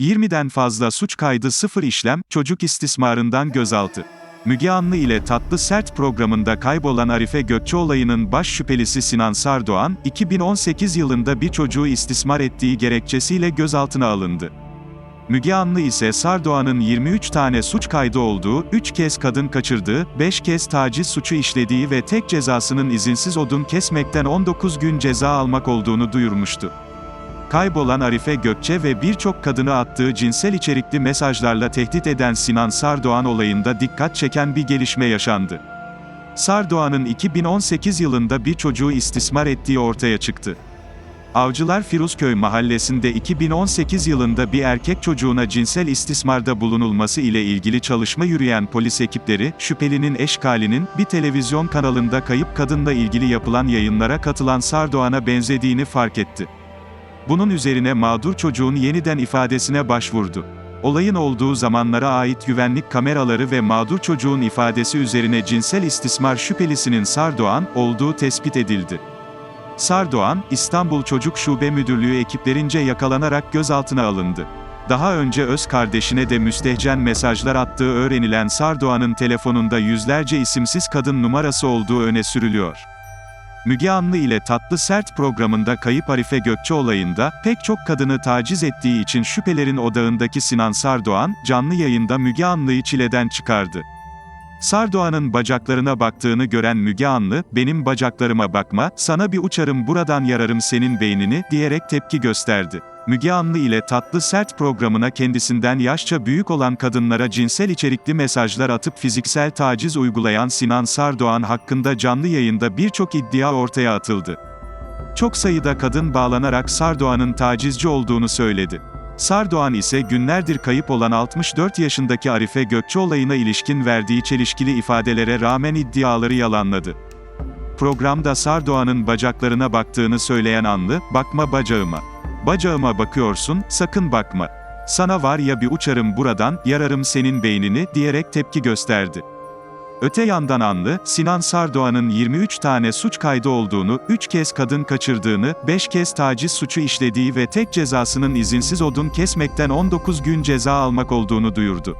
20'den fazla suç kaydı sıfır işlem, çocuk istismarından gözaltı. Müge Anlı ile Tatlı Sert programında kaybolan Arife Gökçe olayının baş şüphelisi Sinan Sardoğan, 2018 yılında bir çocuğu istismar ettiği gerekçesiyle gözaltına alındı. Müge Anlı ise Sardoğan'ın 23 tane suç kaydı olduğu, 3 kez kadın kaçırdığı, 5 kez taciz suçu işlediği ve tek cezasının izinsiz odun kesmekten 19 gün ceza almak olduğunu duyurmuştu. Kaybolan Arife Gökçe ve birçok kadını attığı cinsel içerikli mesajlarla tehdit eden Sinan Sardoğan olayında dikkat çeken bir gelişme yaşandı. Sardoğan'ın 2018 yılında bir çocuğu istismar ettiği ortaya çıktı. Avcılar Firuzköy mahallesinde 2018 yılında bir erkek çocuğuna cinsel istismarda bulunulması ile ilgili çalışma yürüyen polis ekipleri, şüphelinin eşkalinin, bir televizyon kanalında kayıp kadınla ilgili yapılan yayınlara katılan Sardoğan'a benzediğini fark etti. Bunun üzerine mağdur çocuğun yeniden ifadesine başvurdu. Olayın olduğu zamanlara ait güvenlik kameraları ve mağdur çocuğun ifadesi üzerine cinsel istismar şüphelisinin Sardoğan olduğu tespit edildi. Sardoğan, İstanbul Çocuk Şube Müdürlüğü ekiplerince yakalanarak gözaltına alındı. Daha önce öz kardeşine de müstehcen mesajlar attığı öğrenilen Sardoğan'ın telefonunda yüzlerce isimsiz kadın numarası olduğu öne sürülüyor. Müge Anlı ile Tatlı Sert programında kayıp Arife Gökçe olayında, pek çok kadını taciz ettiği için şüphelerin odağındaki Sinan Sardoğan, canlı yayında Müge Anlı'yı çileden çıkardı. Sardoğan'ın bacaklarına baktığını gören Müge Anlı, benim bacaklarıma bakma, sana bir uçarım buradan yararım senin beynini, diyerek tepki gösterdi. Müge Anlı ile Tatlı Sert programına kendisinden yaşça büyük olan kadınlara cinsel içerikli mesajlar atıp fiziksel taciz uygulayan Sinan Sardoğan hakkında canlı yayında birçok iddia ortaya atıldı. Çok sayıda kadın bağlanarak Sardoğan'ın tacizci olduğunu söyledi. Sardoğan ise günlerdir kayıp olan 64 yaşındaki Arife Gökçe olayına ilişkin verdiği çelişkili ifadelere rağmen iddiaları yalanladı. Programda Sardoğan'ın bacaklarına baktığını söyleyen Anlı, bakma bacağıma. Bacağıma bakıyorsun, sakın bakma. Sana var ya bir uçarım buradan, yararım senin beynini, diyerek tepki gösterdi. Öte yandan Anlı, Sinan Sardoğan'ın 23 tane suç kaydı olduğunu, 3 kez kadın kaçırdığını, 5 kez taciz suçu işlediği ve tek cezasının izinsiz odun kesmekten 19 gün ceza almak olduğunu duyurdu.